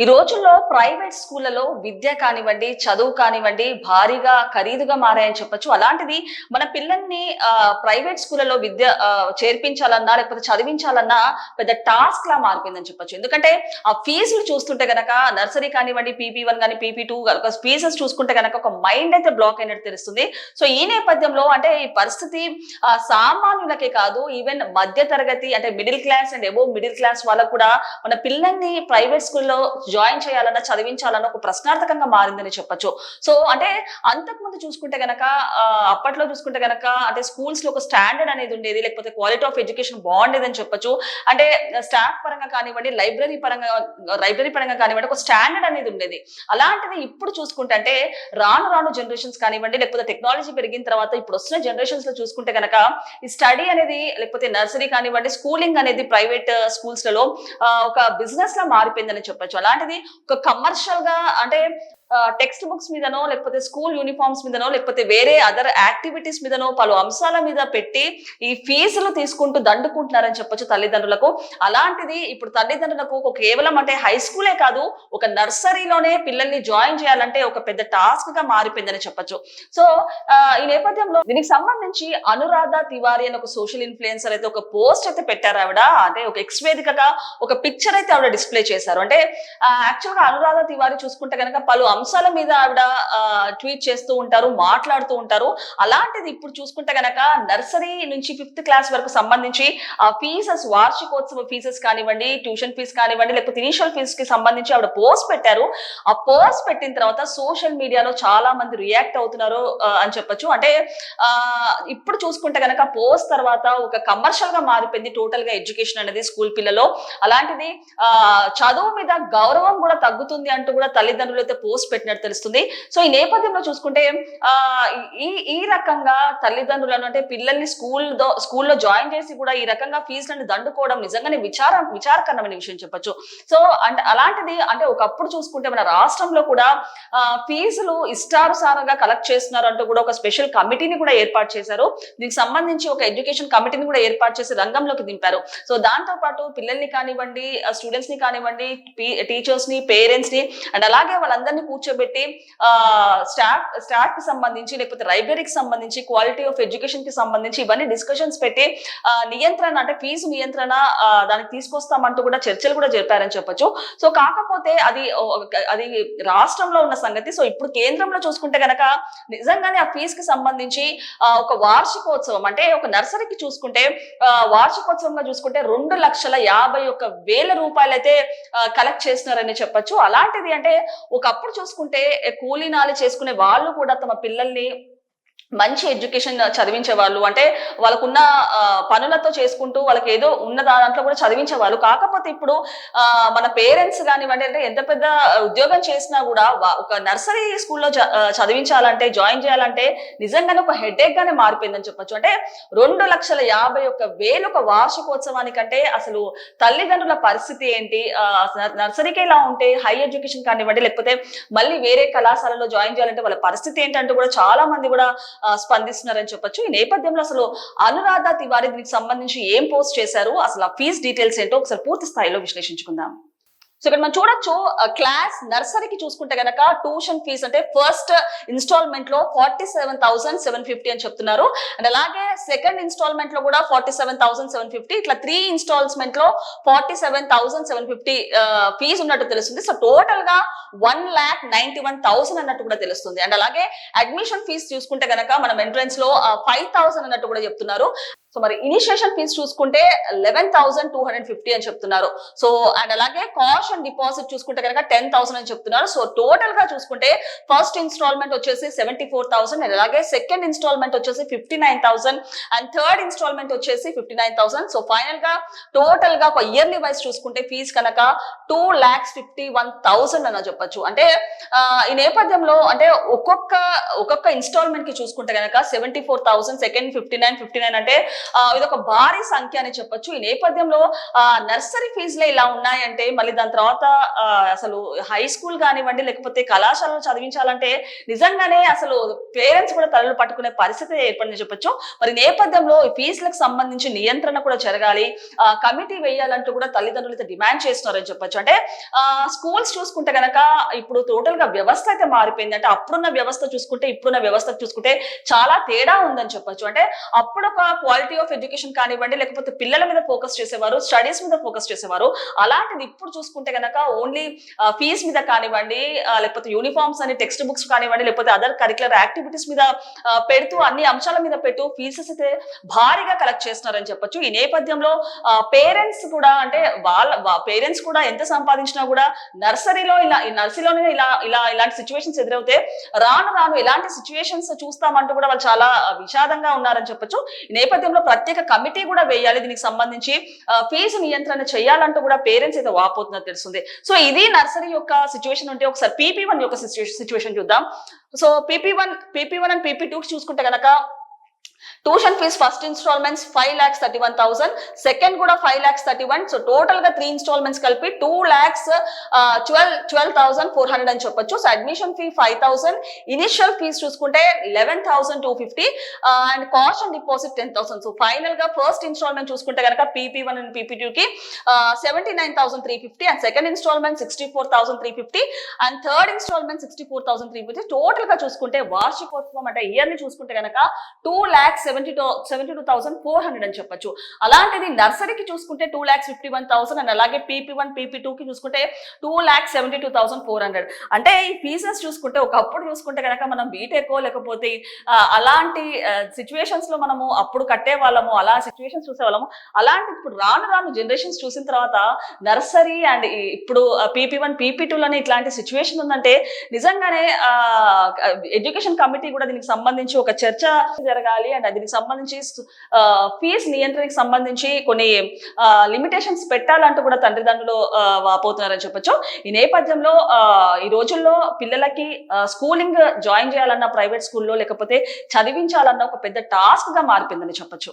ఈ రోజుల్లో ప్రైవేట్ స్కూళ్ళలో విద్య కానివ్వండి చదువు కానివ్వండి భారీగా ఖరీదుగా మారాయని చెప్పొచ్చు. అలాంటిది మన పిల్లల్ని ప్రైవేట్ స్కూళ్ళలో విద్య చేర్పించాలన్నా లేకపోతే చదివించాలన్నా పెద్ద టాస్క్ లా మారిపోయిందని చెప్పొచ్చు. ఎందుకంటే ఆ ఫీజులు చూస్తుంటే గనక నర్సరీ కానివ్వండి పీపీ వన్ కానీ పీపీ టూ ఫీజెస్ చూసుకుంటే గనక ఒక మైండ్ అయితే బ్లాక్ అయినట్టు తెలుస్తుంది. సో ఈ నేపథ్యంలో అంటే ఈ పరిస్థితి సామాన్యులకే కాదు ఈవెన్ మధ్య తరగతి అంటే middle class and above middle class వాళ్ళకు కూడా మన పిల్లల్ని ప్రైవేట్ స్కూల్లో జాయిన్ చేయాలన్నా చదివించాలన్న ఒక ప్రశ్నార్థకంగా మారిందని చెప్పొచ్చు. సో అంటే అంతకుముందు చూసుకుంటే గనక అప్పట్లో చూసుకుంటే గనక అంటే స్కూల్స్లో ఒక స్టాండర్డ్ అనేది ఉండేది లేకపోతే క్వాలిటీ ఆఫ్ ఎడ్యుకేషన్ బాగుండేదని చెప్పొచ్చు. అంటే స్టాఫ్ పరంగా కానివ్వండి లైబ్రరీ పరంగా లైబ్రరీ పరంగా కానివ్వండి ఒక స్టాండర్డ్ అనేది ఉండేది. అలాంటిది ఇప్పుడు చూసుకుంటే అంటే రాను రాను జనరేషన్స్ కానివ్వండి లేకపోతే టెక్నాలజీ పెరిగిన తర్వాత ఇప్పుడు వస్తున్న జనరేషన్స్లో చూసుకుంటే గనక ఈ స్టడీ అనేది లేకపోతే నర్సరీ కానివ్వండి స్కూలింగ్ అనేది ప్రైవేట్ స్కూల్స్లలో ఒక బిజినెస్ లా మారిపోయిందని చెప్పొచ్చు. అలాంటిది ఒక కమర్షియల్గా అంటే టెక్స్ట్ బుక్స్ మీదనో లేకపోతే స్కూల్ యూనిఫామ్స్ మీదనో లేకపోతే వేరే అదర్ యాక్టివిటీస్ మీదనో పలు అంశాల మీద పెట్టి ఈ ఫీజులు తీసుకుంటూ దండుకుంటున్నారని చెప్పొచ్చు తల్లిదండ్రులకు. అలాంటిది ఇప్పుడు తల్లిదండ్రులకు ఒక కేవలం అంటే హై స్కూలే కాదు ఒక నర్సరీలోనే పిల్లల్ని జాయిన్ చేయాలంటే ఒక పెద్ద టాస్క్గా మారిపోయిందని చెప్పొచ్చు. సో ఈ నేపథ్యంలో దీనికి సంబంధించి అనురాధ తివారి అని ఒక సోషల్ ఇన్ఫ్లుయెన్సర్ అయితే ఒక పోస్ట్ అయితే పెట్టారు ఆవిడ. అంటే ఒక ఎక్స్ వేదికగా ఒక పిక్చర్ అయితే ఆవిడ డిస్ప్లే చేశారు. అంటే యాక్చువల్గా అనురాధ తివారి చూసుకుంటే కనుక పలు అంశాల మీద ఆవిడ ట్వీట్ చేస్తూ ఉంటారు మాట్లాడుతూ ఉంటారు. అలాంటిది ఇప్పుడు చూసుకుంటే గనక నర్సరీ నుంచి ఫిఫ్త్ క్లాస్ వరకు సంబంధించి ఆ ఫీజెస్ వార్షికోత్సవ ఫీజెస్ కానివ్వండి ట్యూషన్ ఫీజు కానివ్వండి లేకపోతే ఇనిషియల్ ఫీజు కి సంబంధించి ఆవిడ పోస్ట్ పెట్టారు. ఆ పోస్ట్ పెట్టిన తర్వాత సోషల్ మీడియాలో చాలా మంది రియాక్ట్ అవుతున్నారు అని చెప్పొచ్చు. అంటే ఇప్పుడు చూసుకుంటే గనక పోస్ట్ తర్వాత ఒక కమర్షియల్గా మారిపోయింది టోటల్గా ఎడ్యుకేషన్ అనేది స్కూల్ పిల్లలో అలాంటిది చదువు మీద గౌరవం కూడా తగ్గుతుంది అంటూ కూడా తల్లిదండ్రులు అయితే పోస్ట్ పెట్టినట్టు తెలుస్తుంది. సో ఈ నేపథ్యంలో చూసుకుంటే ఈ ఈ రకంగా తల్లిదండ్రులను అంటే పిల్లల్ని స్కూల్ స్కూల్లో జాయిన్ చేసి కూడా ఈ రకంగా ఫీజులను దండుకోవడం నిజంగానే విచార విచారకరమైన విషయం చెప్పొచ్చు. సో అంటే అలాంటిది అంటే ఒకప్పుడు చూసుకుంటే మన రాష్ట్రంలో కూడా ఫీజులు ఇష్టానుసారంగా కలెక్ట్ చేస్తున్నారు అంటూ కూడా ఒక స్పెషల్ కమిటీని కూడా ఏర్పాటు చేశారు. దీనికి సంబంధించి ఒక ఎడ్యుకేషన్ కమిటీని కూడా ఏర్పాటు చేసి రంగంలోకి దింపారు. సో దాంతో పాటు పిల్లల్ని కానివ్వండి స్టూడెంట్స్ని కానివ్వండి టీచర్స్ని పేరెంట్స్ని అండ్ అలాగే వాళ్ళందరినీ కూర్చోబెట్టి స్టాఫ్ స్టాఫ్కి సంబంధించి లేకపోతే లైబ్రరీకి సంబంధించి క్వాలిటీ ఆఫ్ ఎడ్యుకేషన్కి సంబంధించి ఇవన్నీ డిస్కషన్స్ పెట్టి నియంత్రణ అంటే ఫీజు నియంత్రణ దానికి తీసుకొస్తామంటూ కూడా చర్చలు కూడా జరిపారని చెప్పొచ్చు. సో కాకపోతే అది అది రాష్ట్రంలో ఉన్న సంగతి. సో ఇప్పుడు కేంద్రంలో చూసుకుంటే గనక నిజంగానే ఆ ఫీజు కి సంబంధించి ఒక వార్షికోత్సవం అంటే ఒక నర్సరీకి చూసుకుంటే వార్షికోత్సవంగా చూసుకుంటే రెండు లక్షల యాభై ఒక్క వేల రూపాయలు అయితే కలెక్ట్ చేస్తున్నారని చెప్పొచ్చు. అలాంటిది అంటే ఒకప్పుడు చూసుకుంటే కూలీనాలు చేసుకునే వాళ్ళు కూడా తమ పిల్లల్ని మంచి ఎడ్యుకేషన్ చదివించే వాళ్ళు అంటే వాళ్ళకున్న పనులతో చేసుకుంటూ వాళ్ళకి ఏదో ఉన్న దాంట్లో కూడా చదివించే వాళ్ళు. కాకపోతే ఇప్పుడు మన పేరెంట్స్ కానివ్వండి అంటే ఎంత పెద్ద ఉద్యోగం చేసినా కూడా ఒక నర్సరీ స్కూల్లో చదివించాలంటే జాయిన్ చేయాలంటే నిజంగానే ఒక హెడేక్ గానే మారిపోయిందని చెప్పొచ్చు. అంటే రెండు లక్షల యాభై ఒక్క వేలు ఒక వార్షికోత్సవానికంటే అసలు తల్లిదండ్రుల పరిస్థితి ఏంటి? నర్సరీకే నర్సరీకి ఇలా ఉంటే హై ఎడ్యుకేషన్ కానివ్వండి లేకపోతే మళ్ళీ వేరే కళాశాలలో జాయిన్ చేయాలంటే వాళ్ళ పరిస్థితి ఏంటంటే కూడా చాలా మంది కూడా స్పందిస్తున్నారని చెప్పొచ్చు. ఈ నేపథ్యంలో అసలు అనురాధ తివారీ దీనికి సంబంధించి ఏం పోస్ట్ చేశారు? అసలు ఆ ఫీజ్ డీటెయిల్స్ ఏంటో ఒకసారి పూర్తి స్థాయిలో విశ్లేషించుకుందాం. సో ఇక్కడ మనం చూడొచ్చు క్లాస్ నర్సరీకి చూసుకుంటే గనక ట్యూషన్ ఫీజ్ అంటే first ఇన్స్టాల్మెంట్లో forty seven thousand seven fifty అని చెప్తున్నారు. అండ్ అలాగే సెకండ్ ఇన్స్టాల్మెంట్లో కూడా forty seven thousand seven fifty ఇట్లా three ఇన్స్టాల్మెంట్లో forty seven thousand seven fifty fee ఉన్నట్టు తెలుస్తుంది. సో టోటల్గా one lakh ninety one thousand అన్నట్టు కూడా తెలుస్తుంది. అండ్ అలాగే అడ్మిషన్ ఫీజు చూసుకుంటే గనక మనం ఎంట్రన్స్లో ఫైవ్ థౌసండ్ అన్నట్టు కూడా చెప్తున్నారు. సో మరి ఇనిషియేషన్ ఫీజ్ చూసుకుంటే eleven thousand two hundred fifty అని చెప్తున్నారు. సో అండ్ అలాగే కాష్ అండ్ డిపాజిట్ చూసుకుంటే కనుక టెన్ థౌసండ్ అని చెప్తున్నారు. సో టోటల్గా చూసుకుంటే ఫస్ట్ ఇన్స్టాల్మెంట్ వచ్చేసి సెవెంటీ ఫోర్ థౌసండ్ అండ్ అలాగే సెకండ్ ఇన్స్టాల్మెంట్ వచ్చేసి fifty nine thousand and third instalment వచ్చేసి ఫిఫ్టీ నైన్ థౌసండ్ సో ఫైనల్గా టోటల్గా ఒక ఇయర్లీ వైజ్ చూసుకుంటే ఫీజు కనుక two lakhs fifty one thousand అని చెప్పొచ్చు. అంటే ఈ నేపథ్యంలో అంటే ఒక్కొక్క ఒక్కొక్క ఇన్స్టాల్మెంట్కి చూసుకుంటే కనుక seventy four thousand second fifty nine fifty nine అంటే ఇది ఒక భారీ సంఖ్య అని చెప్పొచ్చు. ఈ నేపథ్యంలో ఆ నర్సరీ ఫీజులే ఇలా ఉన్నాయంటే మళ్ళీ దాని తర్వాత అసలు హై స్కూల్ కానివ్వండి లేకపోతే కళాశాలలో చదివించాలంటే నిజంగానే అసలు పేరెంట్స్ కూడా తలలు పట్టుకునే పరిస్థితి ఏర్పడింది చెప్పొచ్చు. మరి నేపథ్యంలో ఈ ఫీజులకు సంబంధించి నియంత్రణ కూడా జరగాలి. ఆ, కమిటీ వేయాలంటూ కూడా తల్లిదండ్రులు అయితే డిమాండ్ చేస్తున్నారని చెప్పొచ్చు. అంటే ఆ, స్కూల్స్ చూసుకుంటే గనక ఇప్పుడు టోటల్గా వ్యవస్థ అయితే మారిపోయింది. అంటే అప్పుడున్న వ్యవస్థ చూసుకుంటే ఇప్పుడున్న వ్యవస్థ చూసుకుంటే చాలా తేడా ఉందని చెప్పొచ్చు. అంటే అప్పుడు ఒక క్వాలిటీ ఆఫ్ ఎడ్యుకేషన్ కానివ్వండి లేకపోతే పిల్లల మీద ఫోకస్ చేసేవారు స్టడీస్ మీద ఫోకస్ చేసేవారు అలాంటిది ఇప్పుడు చూసుకుంటే గనక ఓన్లీ ఫీజ్ మీద కానివ్వండి లేకపోతే యూనిఫామ్స్ అని టెక్స్ట్ బుక్స్ కానివ్వండి లేకపోతే అదర్ కరికులర్ యాక్టివిటీస్ మీద పెడుతూ అన్ని అంశాల మీద పెట్టు ఫీజెస్ అయితే భారీగా కలెక్ట్ చేస్తున్నారని చెప్పొచ్చు. ఈ నేపథ్యంలో పేరెంట్స్ కూడా అంటే వాళ్ళ పేరెంట్స్ కూడా ఎంత సంపాదించినా కూడా నర్సరీలో ఇలా ఈ నర్సరీలోనే ఇలా ఇలా ఇలాంటి సిచ్యువేషన్స్ ఎదురవుతే రాను రాను ఇలాంటి సిచ్యువేషన్స్ చూస్తామంటూ కూడా వాళ్ళు చాలా విషాదంగా ఉన్నారని చెప్పొచ్చు. ఈ నేపథ్యంలో ప్రత్యేక కమిటీ కూడా వేయాలి. దీనికి సంబంధించి ఆ, ఫీజు నియంత్రణ చేయాలంటూ కూడా పేరెంట్స్ అయితే వాపోతున్నది తెలుస్తుంది. సో ఇది నర్సరీ యొక్క సిచ్యువేషన్ ఉంటే ఒకసారి పీపీ వన్ యొక్క సిచ్యువేషన్ చూద్దాం. So P P one P P one and P P two చూసుకుంటే గనక tuition fee first instalments five lakhs thirty one thousand second కూడా five lakhs thirty one so టోటల్గా three instalments కలిపి two lakhs twelve twelve thousand four hundred అని చెప్పొచ్చు. So admission fee five thousand initial fee చూసుకుంటే eleven thousand two fifty and cost and deposit ten thousand so ఫైనల్గా first installment చూసుకుంటే కనుక P P one and P P two కి seventy nine thousand three fifty and second instalment sixty four thousand three fifty and third instalment sixty four thousand three fifty టోటల్గా చూసుకుంటే వార్షికోత్సవం అంటే ఇయర్ని చూసుకుంటే కనుక two lakhs seventy two seventy two thousand four hundred అని చెప్పొచ్చు. అలాంటిది నర్సరీకి చూసుకుంటే two lakhs fifty one thousand and అలాగే P P one P P two కి చూసుకుంటే two lakhs seventy two thousand four hundred అంటే ఈ ఫీజెస్ చూసుకుంటే ఒకప్పుడు చూసుకుంటే కనుక మనం బీటెక్ లేకపోతే అలాంటి సిచ్యువేషన్స్లో మనము అప్పుడు కట్టే వాళ్ళము అలా సిచ్యువేషన్స్ చూసే వాళ్ళము అలాంటి ఇప్పుడు రాను రాను జనరేషన్స్ చూసిన తర్వాత నర్సరీ అండ్ ఇప్పుడు P P one P P లోనే ఇట్లాంటి సిచ్యువేషన్ ఉందంటే నిజంగానే ఎడ్యుకేషన్ కమిటీ కూడా దీనికి సంబంధించి ఒక చర్చ జరగాలి. అండ్ దీనికి సంబంధించి ఫీజు నియంత్రణకి సంబంధించి కొన్ని లిమిటేషన్స్ పెట్టాలంటూ కూడా తండ్రిదండ్రులు వాపోతున్నారని చెప్పొచ్చు. ఈ నేపథ్యంలో ఈ రోజుల్లో పిల్లలకి స్కూలింగ్ జాయిన్ చేయాలన్న ప్రైవేట్ స్కూల్లో లేకపోతే చదివించాలన్న ఒక పెద్ద టాస్క్గా మారిపోయిందని చెప్పొచ్చు.